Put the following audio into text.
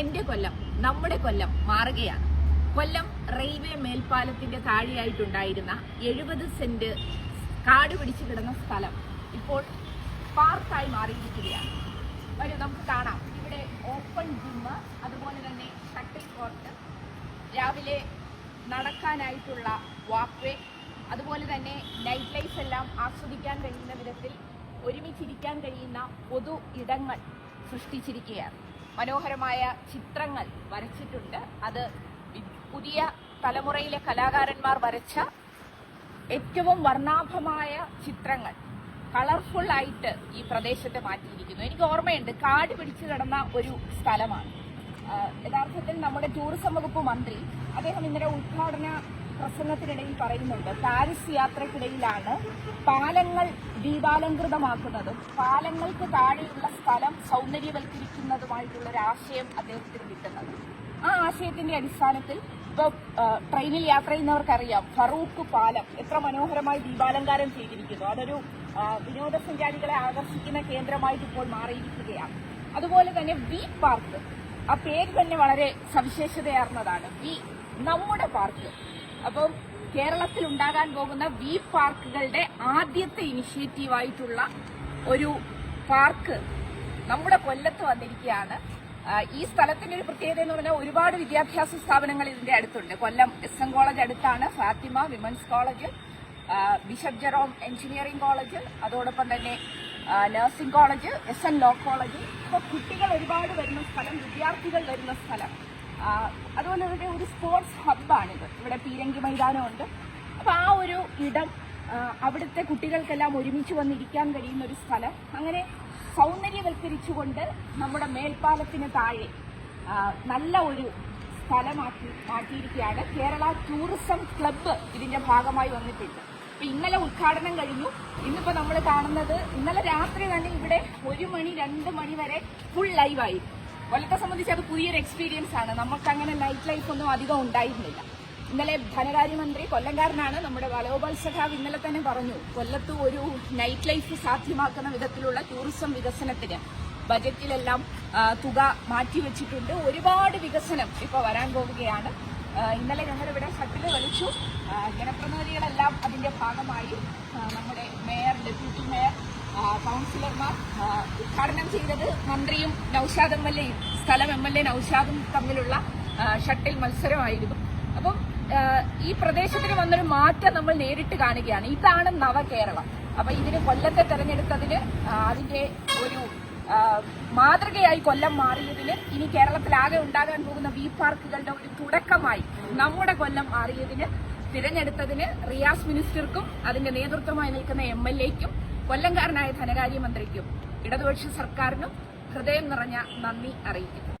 എന്റെ കൊല്ലം നമ്മുടെ കൊല്ലം മാറുകയാണ്. കൊല്ലം റെയിൽവേ മേൽപ്പാലത്തിന്റെ താഴെയായിട്ടുണ്ടായിരുന്ന എഴുപത് സെന്റ് കാട് പിടിച്ചു കിടന്ന സ്ഥലം ഇപ്പോൾ പാർക്കായി മാറിയിരിക്കുകയാണ്. വരും നമുക്ക് കാണാം. ഇവിടെ ഓപ്പൺ ജിമ്മ് അതുപോലെ തന്നെ ഷട്ടിൽ കോർട്ട് രാവിലെ നടക്കാനായിട്ടുള്ള വാക്ക്വേ അതുപോലെ തന്നെ നൈറ്റ് ലൈഫ് എല്ലാം ആസ്വദിക്കാൻ കഴിയുന്ന വിധത്തിൽ ഒരുമിച്ചിരിക്കാൻ കഴിയുന്ന പൊതു ഇടങ്ങൾ സൃഷ്ടിച്ചിരിക്കുകയാണ്. മനോഹരമായ ചിത്രങ്ങൾ വരച്ചിട്ടുണ്ട്. അത് പുതിയ തലമുറയിലെ കലാകാരന്മാർ വരച്ച ഏറ്റവും വർണാഭമായ ചിത്രങ്ങൾ. കളർഫുൾ ആയിട്ട് ഈ പ്രദേശത്തെ മാറ്റിയിരിക്കുന്നു. എനിക്ക് ഓർമ്മയുണ്ട് കാട് പിടിച്ചു കിടന്ന ഒരു സ്ഥലമാണ്. യഥാർത്ഥത്തിൽ നമ്മുടെ ടൂറിസം വകുപ്പ് മന്ത്രി അദ്ദേഹം ഇന്നലെ ഉദ്ഘാടന പ്രസംഗത്തിനിടയിൽ പറയുന്നുണ്ട്. പാരീസ് യാത്രക്കിടയിലാണ് പാലങ്ങൾ ദീപാലംകൃതമാക്കുന്നതും പാലങ്ങൾക്ക് താഴെയുള്ള സ്ഥലം സൗന്ദര്യവൽക്കരിക്കുന്നതുമായിട്ടുള്ള ഒരു ആശയം അദ്ദേഹത്തിന് കിട്ടുന്നത്. ആ ആശയത്തിന്റെ അടിസ്ഥാനത്തിൽ ഇപ്പൊ ട്രെയിനിൽ യാത്ര ചെയ്യുന്നവർക്കറിയാം ഫറൂഖ് പാലം എത്ര മനോഹരമായി ദീപാലങ്കാരം ചെയ്തിരിക്കുന്നു. അതൊരു വിനോദസഞ്ചാരികളെ ആകർഷിക്കുന്ന കേന്ദ്രമായിട്ട് ഇപ്പോൾ മാറിയിരിക്കുകയാണ്. അതുപോലെ തന്നെ വി പാർക്ക് ആ പേര് തന്നെ വളരെ സവിശേഷതയാർന്നതാണ്. വി നമ്മുടെ പാർക്ക്. അപ്പം കേരളത്തിൽ ഉണ്ടാകാൻ പോകുന്ന വി പാർക്കുകളുടെ ആദ്യത്തെ ഇനിഷ്യേറ്റീവായിട്ടുള്ള ഒരു പാർക്ക് നമ്മുടെ കൊല്ലത്ത് വന്നിരിക്കുകയാണ്. ഈ സ്ഥലത്തിന്റെ ഒരു പ്രത്യേകത എന്ന് പറഞ്ഞാൽ ഒരുപാട് വിദ്യാഭ്യാസ സ്ഥാപനങ്ങൾ ഇതിന്റെ അടുത്തുണ്ട്. കൊല്ലം എസ് എൻ കോളേജ് അടുത്താണ് Fathima women's college bishop Jerome engineering college അതോടൊപ്പം തന്നെ nursing college S N law college. അപ്പോൾ കുട്ടികൾ ഒരുപാട് വരുന്ന സ്ഥലം വിദ്യാർത്ഥികൾ വരുന്ന സ്ഥലം. അതുപോലെ തന്നെ ഒരു സ്പോർട്സ് ഹബ്ബാണിത് ഇവിടെ പീരങ്കി മൈതാനമുണ്ട്. അപ്പോൾ ആ ഒരു ഇടം അവിടുത്തെ കുട്ടികൾക്കെല്ലാം ഒരുമിച്ച് വന്നിരിക്കാൻ കഴിയുന്ന ഒരു സ്ഥലം. അങ്ങനെ സൗന്ദര്യവൽക്കരിച്ചുകൊണ്ട് നമ്മുടെ മേൽപ്പാലത്തിന് താഴെ നല്ല ഒരു സ്ഥലമാക്കി മാറ്റിയിരിക്കുകയാണ്. കേരള ടൂറിസം ക്ലബ്ബ് ഇതിന്റെ ഭാഗമായി വന്നിട്ടുണ്ട്. അപ്പൊ ഇന്നലെ ഉദ്ഘാടനം കഴിഞ്ഞു. ഇന്നിപ്പോ നമ്മൾ കാണുന്നത് ഇന്നലെ രാത്രി തന്നെ ഇവിടെ ഒരു മണി രണ്ട് മണി വരെ ഫുൾ ലൈവായി കൊല്ലത്തെ സംബന്ധിച്ച് അത് പുതിയൊരു എക്സ്പീരിയൻസ് ആണ്. നമുക്ക് അങ്ങനെ നൈറ്റ് ലൈഫ് ഒന്നും അധികം ഉണ്ടായിരുന്നില്ല. ഇന്നലെ ധനകാര്യമന്ത്രി കൊല്ലംകാരനാണ് നമ്മുടെ വലോബൽ സഖാവ് ഇന്നലെ തന്നെ പറഞ്ഞു കൊല്ലത്ത് ഒരു നൈറ്റ് ലൈഫ് സാധ്യമാക്കുന്ന വിധത്തിലുള്ള ടൂറിസം വികസനത്തിന് ബജറ്റിലെല്ലാം തുക മാറ്റിവെച്ചിട്ടുണ്ട്. ഒരുപാട് വികസനം ഇപ്പോൾ വരാൻ പോവുകയാണ്. ഇന്നലെ ഞങ്ങളിവിടെ ഷട്ടിൽ ആ, ജനപ്രതിനിധികളെല്ലാം അതിന്റെ ഭാഗമായി നമ്മുടെ കൗൺസിലർമാർ ഉദ്ഘാടനം ചെയ്തത് മന്ത്രിയും നൌഷാദ് എം എൽ എയും സ്ഥലം എം എൽ എ നൌഷാദും തമ്മിലുള്ള ഷട്ടിൽ മത്സരമായിരുന്നു. അപ്പം ഈ പ്രദേശത്തിന് വന്നൊരു മാറ്റം നമ്മൾ നേരിട്ട് കാണുകയാണ്. ഇതാണ് നവകേരളം. അപ്പൊ ഇതിന് കൊല്ലത്തെ തെരഞ്ഞെടുത്തതിന് അതിന്റെ ഒരു മാതൃകയായി കൊല്ലം മാറിയതിന് ഇനി കേരളത്തിലാകെ ഉണ്ടാകാൻ പോകുന്ന വി പാർക്കുകളുടെ ഒരു തുടക്കമായി നമ്മുടെ കൊല്ലം മാറിയതിന് തിരഞ്ഞെടുത്തതിന് റിയാസ് മിനിസ്റ്റർക്കും അതിന്റെ നേതൃത്വമായി നിൽക്കുന്ന എം എൽ എക്കും കൊല്ലംകാരനായ ധനകാര്യമന്ത്രിക്കും ഇടതുപക്ഷ സർക്കാരിനും ഹൃദയം നിറഞ്ഞ നന്ദി അറിയിക്കുന്നു.